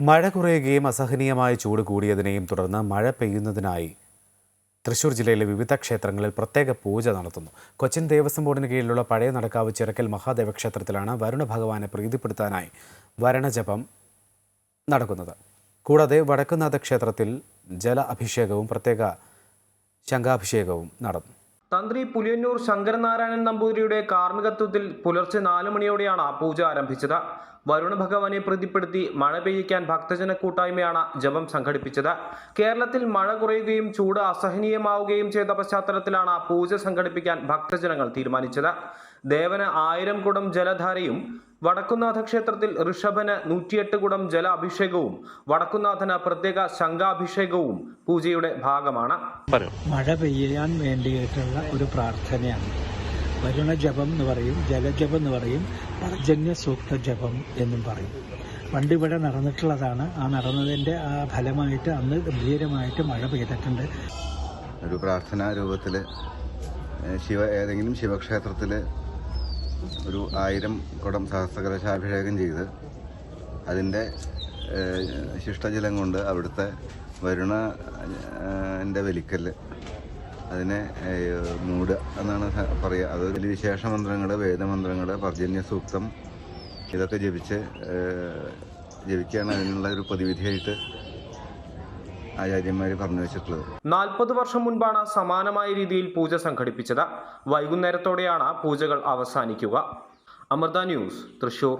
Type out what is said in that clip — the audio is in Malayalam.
മഴ കുറയുകയും അസഹനീയമായ ചൂട് കൂടിയതിനെയും തുടർന്ന് മഴ പെയ്യുന്നതിനായി തൃശൂർ ജില്ലയിലെ വിവിധ ക്ഷേത്രങ്ങളിൽ പ്രത്യേക പൂജ നടത്തുന്നു. കൊച്ചിൻ ദേവസ്വം ബോർഡിന് കീഴിലുള്ള പഴയ നടക്കാവ് ചിറക്കൽ മഹാദേവ ക്ഷേത്രത്തിലാണ് വരുണ ഭഗവാനെ പ്രീതിപ്പെടുത്താനായി വരണജപം നടക്കുന്നത്. കൂടാതെ വടക്കുനാഥ ക്ഷേത്രത്തിൽ ജല അഭിഷേകവും പ്രത്യേക ശംഖാഭിഷേകവും നടന്നു. തന്ത്രി പുലിയന്നൂർ ശങ്കരനാരായണൻ നമ്പൂതിരിയുടെ കാർമ്മികത്വത്തിൽ പുലർച്ചെ നാലു മണിയോടെയാണ് പൂജ ആരംഭിച്ചത്. വരുണ ഭഗവാനെ പ്രീതിപ്പെടുത്തി മഴ പെയ്യിക്കാൻ ഭക്തജന കൂട്ടായ്മയാണ് ജപം സംഘടിപ്പിച്ചത്. കേരളത്തിൽ മഴ കുറയുകയും ചൂട് അസഹനീയമാവുകയും ചെയ്ത പശ്ചാത്തലത്തിലാണ് പൂജ സംഘടിപ്പിക്കാൻ ഭക്തജനങ്ങൾ തീരുമാനിച്ചത്. ദേവന് ആയിരം കുടം ജലധാരയും വടക്കുന്നാഥ ക്ഷേത്രത്തിൽ ഋഷഭന് നൂറ്റിയെട്ട് കുടം ജല അഭിഷേകവും വടക്കുന്നാഥന് പ്രത്യേക ശംഖാഭിഷേകവും പൂജയുടെ ഭാഗമാണ്. മഴ പെയ്യാൻ വേണ്ടിയിട്ടുള്ള ഒരു പ്രാർത്ഥനയാണ്. വരുണ ജപം എന്ന് പറയും ജലജപം എന്ന് പറയും പർജന്യ സൂക്ത ജപം എന്നും പറയും. പണ്ട് ഇവിടെ നടന്നിട്ടുള്ളതാണ്. ആ നടന്നതിന്റെ ആ ഫലമായിട്ട് അന്ന് ഗംഭീരമായിട്ട് മഴ പെയ്തിട്ടുണ്ട്. ഒരു പ്രാർത്ഥനാ രൂപത്തിൽ ശിവ ഏതെങ്കിലും ശിവക്ഷേത്രത്തിൽ ഒരു ആയിരം കുടം സഹസ്രകലശാഭിഷേകം ചെയ്ത് അതിന്റെ ശിഷ്ടജലം കൊണ്ട് അവിടുത്തെ വരുണ എന്റെ അതിനെ മൂടുക എന്നാണ് പറയുക അത് വലിയ വിശേഷ മന്ത്രങ്ങൾ വേദമന്ത്രങ്ങൾ പർജന്യ സൂക്തം ഇതൊക്കെ ജപിച്ച് ജപിക്കുകയാണ്. അതിനുള്ള ഒരു പൊതുവിധിയായിട്ട് ആചാര്യന്മാർ പറഞ്ഞു വെച്ചിട്ടുള്ളത്. നാൽപ്പത് വർഷം മുൻപാണ് സമാനമായ രീതിയിൽ പൂജ സംഘടിപ്പിച്ചത്. വൈകുന്നേരത്തോടെയാണ് പൂജകൾ അവസാനിക്കുക. അമൃത ന്യൂസ് തൃശൂർ.